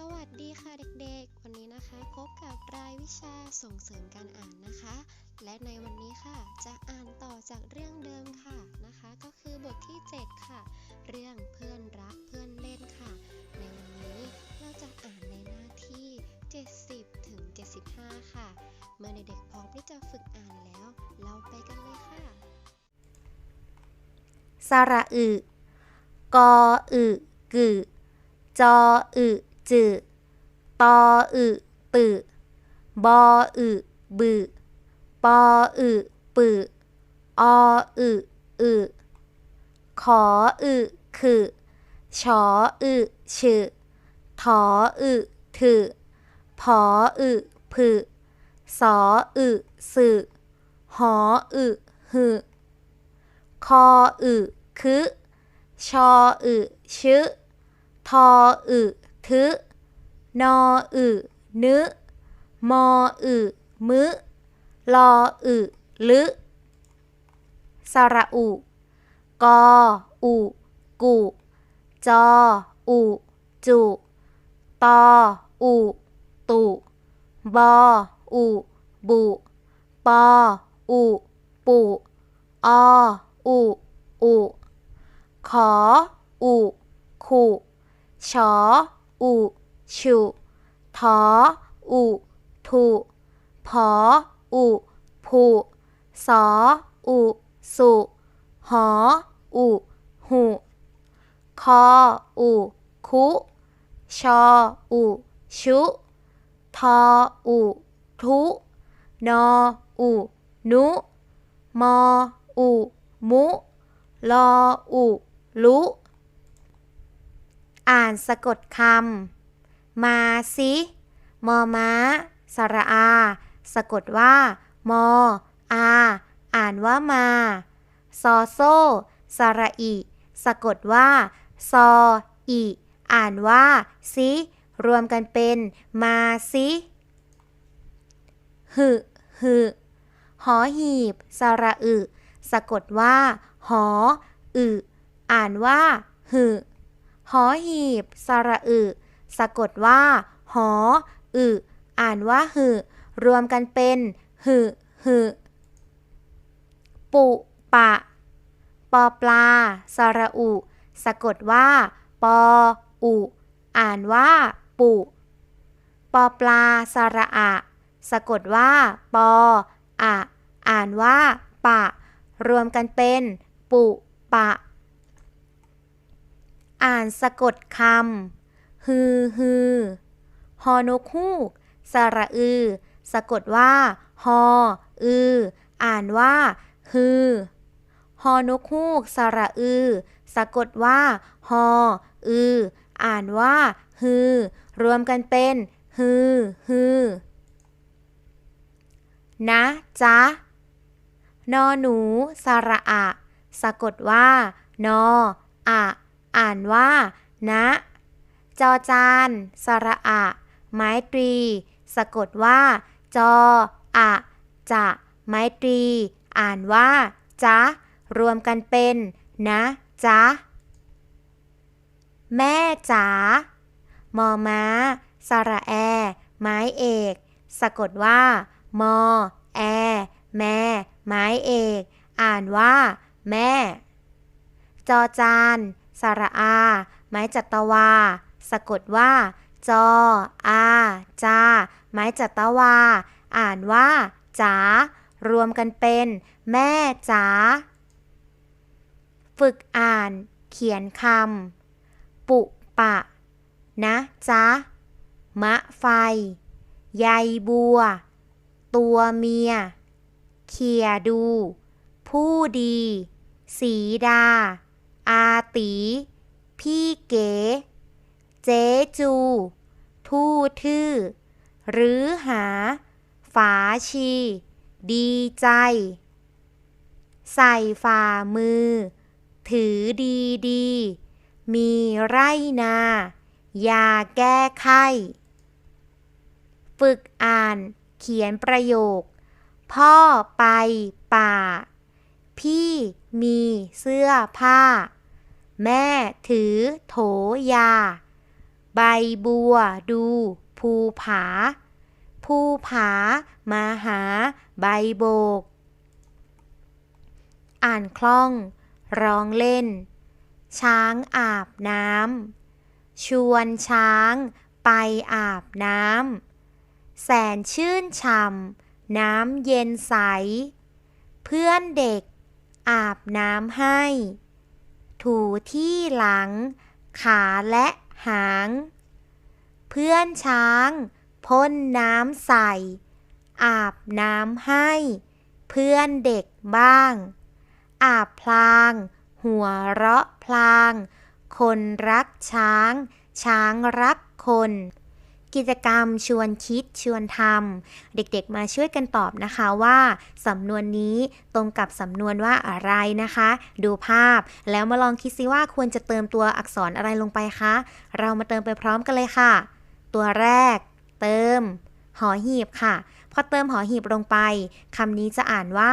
สวัสดีค่ะเด็กๆ วันนี้นะคะ พบกับรายวิชาส่งเสริมการอ่านนะคะ และในวันนี้ค่ะจะอ่านต่อจากเรื่องเดิมค่ะนะคะ ก็คือบทที่ 7 ค่ะ เรื่องเพื่อนรักเพื่อนเล่นค่ะ ในวันนี้เราจะอ่านในหน้าที่ 70 ถึง 75 ค่ะ เมื่อเด็กๆพร้อมที่จะฝึกอ่านแล้ว เราไปกันเลยค่ะสระอึกออึกึจออึ จึตออึปึบออึบึปออึปึออึอึขออึขึชออึฉึถออึถึผออึผึสออึสึหออึหึคออึคึชออึชึทออึ ทึนออึนึมออึมึลออึลึสระอุกออุกุจออุจุตออุตุบออุบุปออุปุออุอุขออุขุชอ อุฉุถออุถุผออุผุสออุสุหออุหุคออุคุชออุชุทออุทุนออุนุมออุมุลออุลุ อ่านสะกดคำมาสิมอม้าสระอา สะกดว่า มอ อา อ่านว่ามา ซอโซสระอิ สะกดว่า ซอ อิ อ่านว่าสิรวมกันเป็นมาสิหึหึหอหีบ สระอึ สะกดว่า หอ อึ อ่านว่าหึ หอหีบ สระอึ สะกดว่า หอ อึ อ่านว่าหึ รวมกันเป็น หึ หึ ปุปะ ปอปลา สระอุ สะกดว่า ปอ อุ อ่านว่า ปุ ปอปลา สระอะ สะกดว่า ปอ อะ อ่านว่า ปะ รวมกันเป็น ปุ ปะ อ่านสะกดคำฮือฮือฮอนกฮูก สระอือ สะกดว่า ฮอ อือ อ่านว่า ฮือ ฮอนกฮูก สระอือ สะกดว่า ฮอ อือ อ่านว่า ฮือ รวมกันเป็น ฮือ ฮือ นะจ๊ะ นอหนู สระอะ สะกดว่า นออะ อ่านว่า นะ จอจาน สระอะ ไม้ตรี สะกดว่า จอ อะ จะ ไม้ตรี อ่านว่าจ๊ะรวมกันเป็น นะจ๊ะแม่จ๋ามอม้า สระแอ ไม้เอก สะกดว่า มอ แอ แม่ ไม้เอก อ่านว่า แม่ จอจาน สระอา ไม้จัตวา สะกดว่า จอ อา จา ไม้จัตวา อ่านว่าจ๋ารวมกันเป็น แม่จ๋า ฝึกอ่าน เขียนคำ ปุปะ นะจ๊ะ มะไฟ ใยบัว ตัวเมีย เขียดู ผู้ดี สีดา อาตี พี่เก๋ เจจู ทู่ทื่อ หรือหา ฝาชี ดีใจ ใส่ฝ่ามือ ถือดีดี มีไรนา ยาแก้ไข้ฝึกอ่านเขียนประโยค พ่อไปป่า พี่มีเสื้อผ้า แม่ถือโถยา ใบบัวดูภูผา ภูผามาหาใบโบก อ่านคล่อง ร้องเล่น ช้างอาบน้ำ ชวนช้างไปอาบน้ำ แสนชื่นช่ำน้ำเย็นใส เพื่อนเด็กอาบน้ำให้ ถูที่หลัง ขาและหาง เพื่อนช้างพ่นน้ำใส่ อาบน้ำให้ เพื่อนเด็กบ้าง อาบพลาง หัวเราะพลาง คนรักช้าง ช้างรักคน กิจกรรม ชวนคิด ชวนทำเด็กๆมาช่วยกันตอบนะคะว่าสำนวนนี้ตรงกับสำนวนว่าอะไรนะคะ ดูภาพแล้วมาลองคิดซิว่าควรจะเติมตัวอักษรอะไรลงไปคะ เรามาเติมไปพร้อมกันเลยค่ะ ตัวแรก เติม หอหีบค่ะ พอเติมหอหีบลงไปคำนี้จะอ่านว่า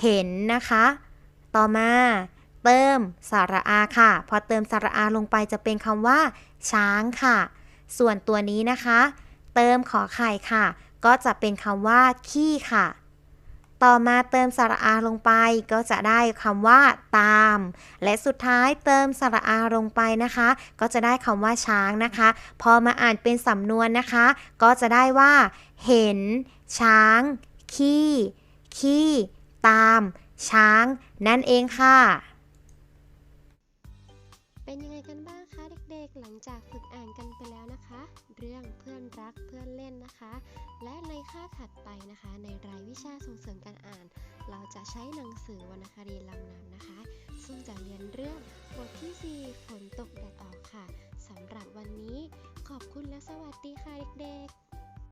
เห็นนะคะ ต่อมาเติมสระอาค่ะ พอเติมสระอาลงไปจะเป็นคำว่า ช้างค่ะ ส่วนตัวนี้นะคะ เติมขอไข่ค่ะ ก็จะเป็นคำว่าขี้ค่ะ ต่อมาเติมสระอาลงไป ก็จะได้คำว่า ตาม และสุดท้ายเติมสระอาลงไปนะคะ ก็จะได้คำว่าช้างนะคะ พอมาอ่านเป็นสำนวนนะคะ ก็จะได้ว่า เห็น ช้าง ขี้ ขี้ ตาม ช้าง นั่นเองค่ะ เป็นยังไงกันบ้าง คะเด็กๆ หลังจากฝึกอ่านกันไปแล้วนะคะ เรื่องเพื่อนรักเพื่อนเล่นนะคะ และในค่าบถัดไปนะคะ ในรายวิชาส่งเสริมการอ่าน เราจะใช้หนังสือวรรณคดีลำนำนะคะ ซึ่งจะเรียนเรื่องบทที่ 4 ฝนตกแดดออกค่ะสำหรับวันนี้ขอบคุณและสวัสดีค่ะเด็กๆ